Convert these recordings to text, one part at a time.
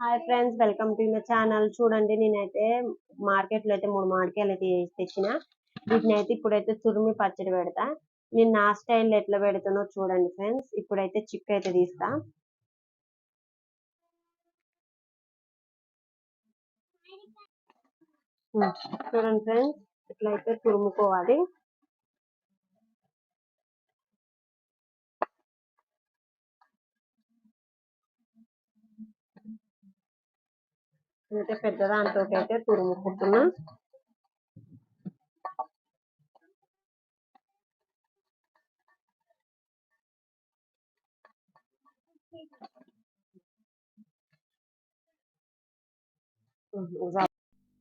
Hi friends welcome to my channel చూడండి నేనైతే మార్కెట్లో అయితే మూడు మామిడికాయలు అయితే తెచ్చిన. వీటిని అయితే ఇప్పుడైతే తురిమి పచ్చడి పెడతా. నేను నా స్టైల్ ఎట్లా పెడతానో చూడండి ఫ్రెండ్స్ ఇప్పుడైతే చిక్ అయితే తీస్తా. చూడండి ఫ్రెండ్స్ ఇట్లా అయితే తురుముకోవాలి. అయితే పెద్ద దాంతో అయితే తురుముకుంటున్నా.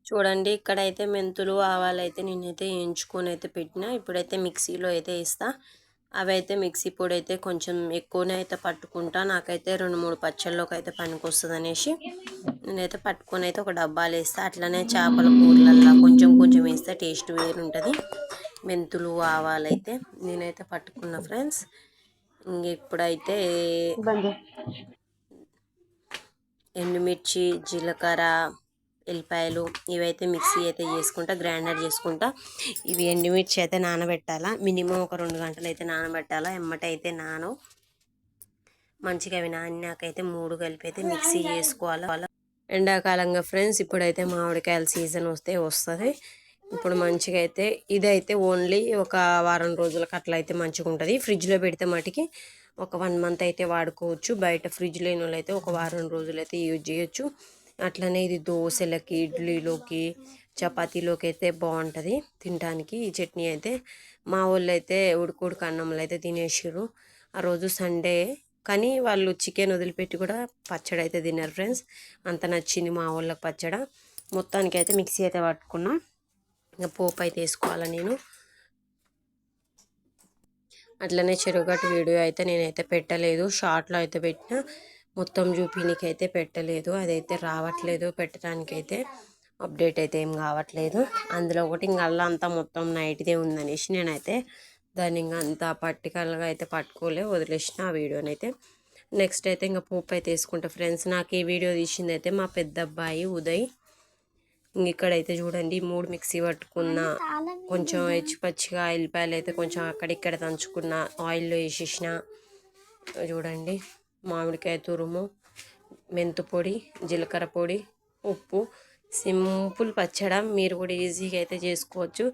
చూడండి ఇక్కడైతే మెంతులు ఆవాలు అయితే నేనైతే వేయించుకొని అయితే పెట్టిన. ఇప్పుడైతే మిక్సీలో అయితే వేస్తా. అవి అయితే మిక్సీ పొడి అయితే కొంచెం ఎక్కువనే అయితే పట్టుకుంటా. నాకైతే రెండు మూడు పచ్చళ్ళలోకి అయితే పనికొస్తుంది అనేసి నేనైతే పట్టుకొని అయితే ఒక డబ్బాలు వేస్తా అట్లనే చేపల కూరలల్లో కొంచెం కొంచెం వేస్తే టేస్ట్ వేరు ఉంటుంది మెంతులు ఆవాలు అయితే నేనైతే పట్టుకున్నా ఫ్రెండ్స్. ఇప్పుడైతే ఎండుమిర్చి జీలకర్ర ఎల్లిపాయలు ఇవైతే మిక్సీ అయితే చేసుకుంటా గ్రైండర్ చేసుకుంటా. ఇవి ఎండుమిర్చి అయితే నానబెట్టాలా. మినిమం ఒక రెండు గంటలు అయితే నానబెట్టాలా. ఎమ్మటైతే అయితే నాను మంచిగా అవి నానినాకైతే మూడు కలిపి అయితే మిక్సీ చేసుకోవాలి. ఎండాకాలంగా ఫ్రెండ్స్ ఇప్పుడైతే మామిడికాయల సీజన్ వస్తే వస్తుంది. ఇప్పుడు మంచిగా అయితే ఇదైతే ఓన్లీ ఒక వారం రోజులకు అట్లా అయితే మంచిగా ఉంటుంది. ఫ్రిడ్జ్లో పెడితే మటుకి ఒక వన్ మంత్ అయితే వాడుకోవచ్చు. బయట ఫ్రిడ్జ్ లేని వాళ్ళు అయితే ఒక వారం రోజులు అయితే యూజ్ చేయొచ్చు. అట్లనే ఇది దోశలకి ఇడ్లీలోకి చపాతీలోకి అయితే బాగుంటుంది తినడానికి ఈ చట్నీ అయితే మా వాళ్ళు అయితే ఉడుకుడుకు అన్నంలో అయితే తినేసారు ఆ రోజు సండే కానీ వాళ్ళు చికెన్ వదిలిపెట్టి కూడా పచ్చడి అయితే తిన్నారు ఫ్రెండ్స్. అంత నచ్చింది మా వాళ్ళకి పచ్చడి. మొత్తానికి అయితే మిక్సీ అయితే పట్టుకున్నా. ఇంకా పోపు అయితే వేసుకోవాలి నేను. అట్లనే చెరుగట్టు వీడియో అయితే నేనైతే పెట్టలేదు. షార్ట్లో అయితే పెట్టిన. మొత్తం చూపినికి అయితే పెట్టలేదు. అదైతే రావట్లేదు పెట్టడానికైతే. అప్డేట్ అయితే ఏం కావట్లేదు. అందులో ఒకటి ఇంకా అల్లా అంతా మొత్తం నైట్దే ఉందనేసి నేనైతే దాన్ని ఇంకా అంత పర్టికల్గా అయితే పట్టుకోలే వదిలేసిన ఆ వీడియోని అయితే నెక్స్ట్ అయితే ఇంకా పోపు అయితే వేసుకుంటా. ఫ్రెండ్స్ నాకు ఈ వీడియో తీసింది అయితే మా పెద్ద అబ్బాయి ఉదయ్. ఇంక ఇక్కడైతే చూడండి మూడు మిక్సీ పట్టుకున్న కొంచెం హెచ్చి పచ్చిగా ఎల్లిపాయలు అయితే కొంచెం అక్కడిక్కడ దంచుకున్న ఆయిల్లో వేసేసిన. చూడండి. మామిడికాయ తురుము మెంతు పొడి జీలకర్ర పొడి ఉప్పు సింపుల్ పచ్చడి. మీరు కూడా ఈజీగా అయితే చేసుకోవచ్చు.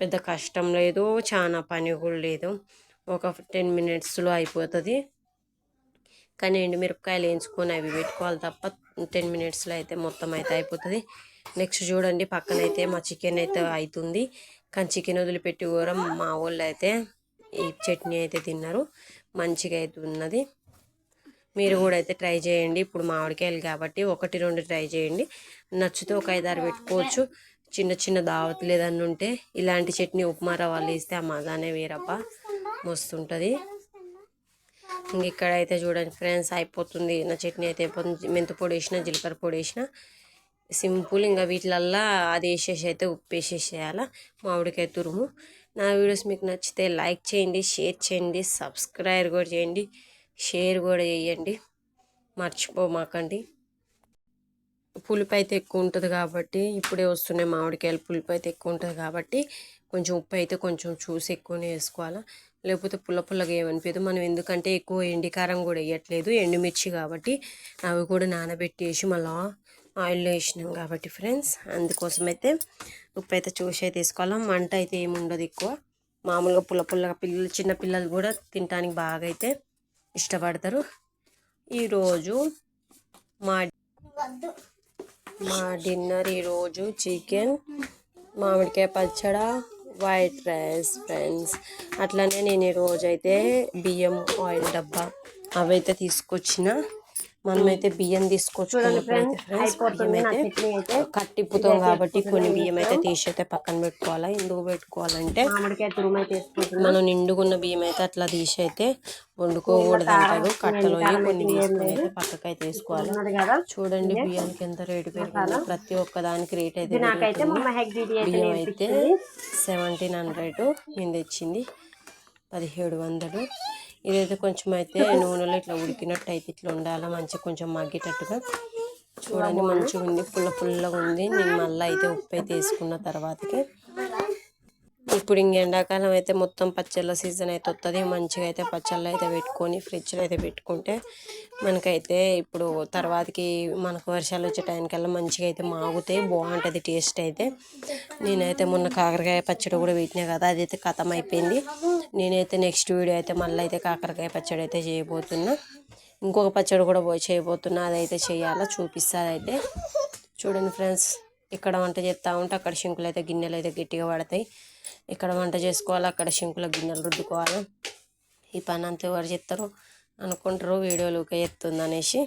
పెద్ద కష్టం లేదు చాలా పని కూడా లేదు. ఒక టెన్ మినిట్స్లో అయిపోతుంది. కానీ ఎండుమిరపకాయలు వేయించుకొని అవి పెట్టుకోవాలి తప్ప టెన్ మినిట్స్లో అయితే మొత్తం అయితే అయిపోతుంది. నెక్స్ట్ చూడండి పక్కన అయితే మా చికెన్ అయితే అవుతుంది కానీ చికెన్ వదిలిపెట్టి కూడా మా వాళ్ళు అయితే ఈ చట్నీ అయితే తిన్నారు. మంచిగా అయితే ఉన్నది. మీరు కూడా అయితే ట్రై చేయండి. ఇప్పుడు మామిడికాయలు కాబట్టి ఒకటి రెండు ట్రై చేయండి. నచ్చితే ఒక ఐదారు పెట్టుకోవచ్చు. చిన్న చిన్న దావత్ లేదని ఉంటే ఇలాంటి చట్నీ ఉప్మా రవ్వలు వేస్తే ఆ మజానే వేరప్ప మస్తుంటుంది. ఇంక అయితే చూడండి ఫ్రెండ్స్ అయిపోతుంది. నా చట్నీ అయితే మెంతు మెంతి పొడి వేసిన జీలకర్ర పొడి వేసిన. సింపుల్ ఇంకా వీటిలల్లా అది వేసేసి అయితే ఉప్పు వేసేసేయాల. మామిడికాయ తురుము. నా వీడియోస్ మీకు నచ్చితే లైక్ చేయండి షేర్ చేయండి సబ్స్క్రైబ్ కూడా చేయండి. షేర్ కూడా చేయండి మర్చిపోమాకండి. పులుపు అయితే ఎక్కువ ఉంటుంది కాబట్టి ఇప్పుడే వస్తున్నాయి మామిడికాయలు. పులుపు అయితే ఎక్కువ ఉంటుంది కాబట్టి కొంచెం ఉప్పు అయితే కొంచెం చూసి ఎక్కువనే వేసుకోవాలా. లేకపోతే పుల్ల పుల్లగా ఏమనిపించదు మనం ఎందుకంటే ఎక్కువ ఎండికారం కూడా వేయట్లేదు ఎండుమిర్చి కాబట్టి అవి కూడా నానబెట్టేసి మళ్ళీ ఆయిల్లో వేసినాం కాబట్టి ఫ్రెండ్స్. అందుకోసం అయితే ఉప్పు అయితే చూసి అయితే వేసుకోవాలా. మంట అయితే ఏముండదు ఎక్కువ. మామూలుగా పుల్ల పుల్లగా పిల్లలు చిన్న పిల్లలు కూడా తినడానికి బాగా అయితే ఇష్టపడతారు. ఈరోజు మా మా డిన్నర్ ఈరోజు చికెన్ మామిడికాయ పచ్చడ వైట్ రైస్ ఫ్రెండ్స్. అట్లనే నేను ఈరోజు అయితే బియ్యం ఆయిల్ డబ్బా అవైతే తీసుకొచ్చిన. మనమైతే బియ్యం బియ్యం అయితే. కట్టిప్పుతాం కాబట్టి కొన్ని బియ్యం అయితే తీసి అయితే పక్కన పెట్టుకోవాలా ఎందుకు పెట్టుకోవాలంటే మనం నిండుగున్న బియ్యం అయితే అట్లా తీసి అయితే వండుకోకూడదు అంటారు. కట్టలో కొన్ని తీసుకొని అయితే పక్కకైతే వేసుకోవాలి. చూడండి బియ్యానికి ఎంత రేటు పెరిగిందో. ప్రతి ఒక్క దానికి రేట్ అయితే బియ్యం అయితే. సెవెంటీన్ హండ్రెడ్ నేను తెచ్చింది పదిహేడు వందలు. ఇదైతే కొంచెం అయితే నూనెలో ఇట్లా ఉడికినట్టు అయితే ఇట్లా ఉండాలి మంచిగా కొంచెం మగ్గేటట్టుగా. చూడండి మంచిగా ఉంది పుల్ల పుల్లగా ఉంది. నేను మళ్ళీ అయితే ఉప్పు అయితే వేసుకున్న తర్వాతకి ఇప్పుడు ఇంక ఎండాకాలం అయితే మొత్తం పచ్చళ్ళ సీజన్ అయితే వస్తుంది మంచిగా అయితే పచ్చళ్ళు అయితే పెట్టుకొని ఫ్రిడ్జ్లో అయితే పెట్టుకుంటే మనకైతే ఇప్పుడు తర్వాతకి మనకు వర్షాలు వచ్చే టైంకల్లా మంచిగా అయితే మాగుతాయి బాగుంటుంది టేస్ట్ అయితే. నేనైతే మొన్న కాకరకాయ పచ్చడి కూడా పెట్టినా కదా అదైతే కథం అయిపోయింది. నేనైతే నెక్స్ట్ వీడియో అయితే మళ్ళీ అయితే కాకరకాయ పచ్చడి అయితే చేయబోతున్నా. ఇంకొక పచ్చడి కూడా పోయి చేయబోతున్నా అదైతే చేయాలా చూపిస్తా అయితే. చూడండి ఫ్రెండ్స్ ఇక్కడ వంట చేస్తూ ఉంటే అక్కడ షింకులు అయితే గిన్నెలు అయితే గట్టిగా పడతాయి. ఇక్కడ వంట చేసుకోవాలి అక్కడ షింకుల గిన్నెలు రుద్దుకోవాలి. ఈ పని అంతా ఎవరు చెప్తారు అనుకుంటారు వీడియోలు ఊకే ఎత్తుంది అనేసి.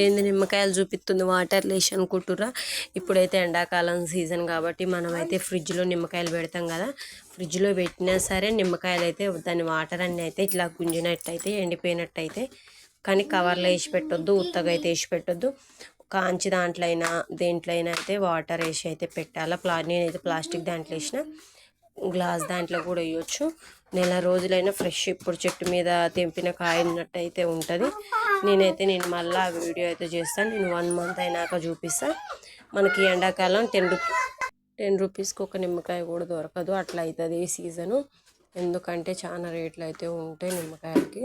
ఏంది నిమ్మకాయలు చూపిస్తుంది వాటర్ లేసి అనుకుంటురా ఇప్పుడైతే ఎండాకాలం సీజన్ కాబట్టి మనం అయితే ఫ్రిడ్జ్లో నిమ్మకాయలు పెడతాం కదా. ఫ్రిడ్జ్లో పెట్టినా సరే నిమ్మకాయలు అయితే దాని వాటర్ అన్నీ అయితే ఇట్లా గుంజినట్టయితే ఎండిపోయినట్టయితే. కానీ కవర్లో వేసి పెట్టొద్దు ఉత్తగా అయితే వేసి పెట్టొద్దు. కాంచి దాంట్లో అయినా దేంట్లో అయినా అయితే వాటర్ వేసి అయితే పెట్టాలా? ప్లా నేనైతే ప్లాస్టిక్ దాంట్లో వేసిన. గ్లాస్ దాంట్లో కూడా వేయొచ్చు. నెల రోజులైనా ఫ్రెష్ ఇప్పుడు చెట్టు మీద తెంపిన కాయ అయితే ఉంటుంది. నేనైతే నేను మళ్ళీ ఆ వీడియో అయితే చేస్తాను నేను వన్ మంత్ అయినాక చూపిస్తాను మనకి ఎండాకాలం టెన్ రూపీ టెన్ రూపీస్కి ఒక నిమ్మకాయ కూడా దొరకదు. అట్లా అవుతుంది ఈ సీజను ఎందుకంటే చాలా రేట్లు అయితే ఉంటాయి నిమ్మకాయలకి.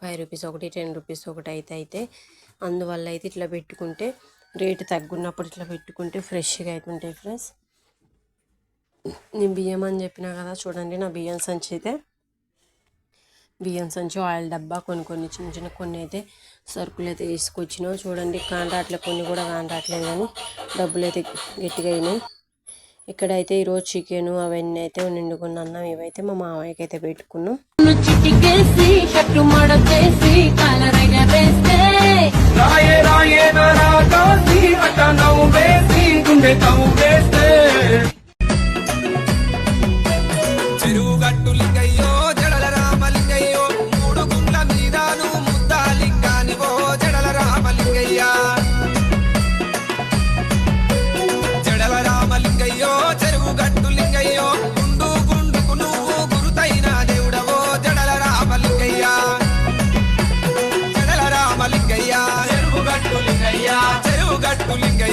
ఫైవ్ రూపీస్ ఒకటి టెన్ రూపీస్ ఒకటి అయితే అయితే. అందువల్ల అయితే ఇట్లా పెట్టుకుంటే రేటు తగ్గున్నప్పుడు ఇట్లా పెట్టుకుంటే ఫ్రెష్గా అయితే ఉంటాయి ఫ్రెండ్స్ నేను బియ్యం అని చెప్పినా కదా చూడండి నా బియ్యం సంచి అయితే. బియ్యం సంచి ఆయిల్ డబ్బా కొన్ని కొన్ని చిన్న చిన్న కొన్ని అయితే సరుకులు అయితే తీసుకొచ్చినా. చూడండి కాంటాట్లే కొన్ని కూడా కాంటాట్లేదు కానీ డబ్బులు అయితే గట్టిగా అయినాయి. ఇక్కడైతే ఈరోజు చికెన్ అవన్నీ అయితే నిండుకున్న అన్నం ఇవైతే మా మామయ్యకి అయితే పెట్టుకున్నాం. చిటికేసి షట్టు మడతేసి కలరగరేస్తే రాయే రాయే నరాగాసి అట్ట నవ్వు వేసి గుండె తవ్వు వేస్తే.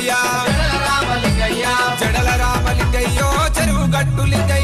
రామలింగయ్య జడల రామలింగయ్యో చెరువు గట్టు లింగయ్య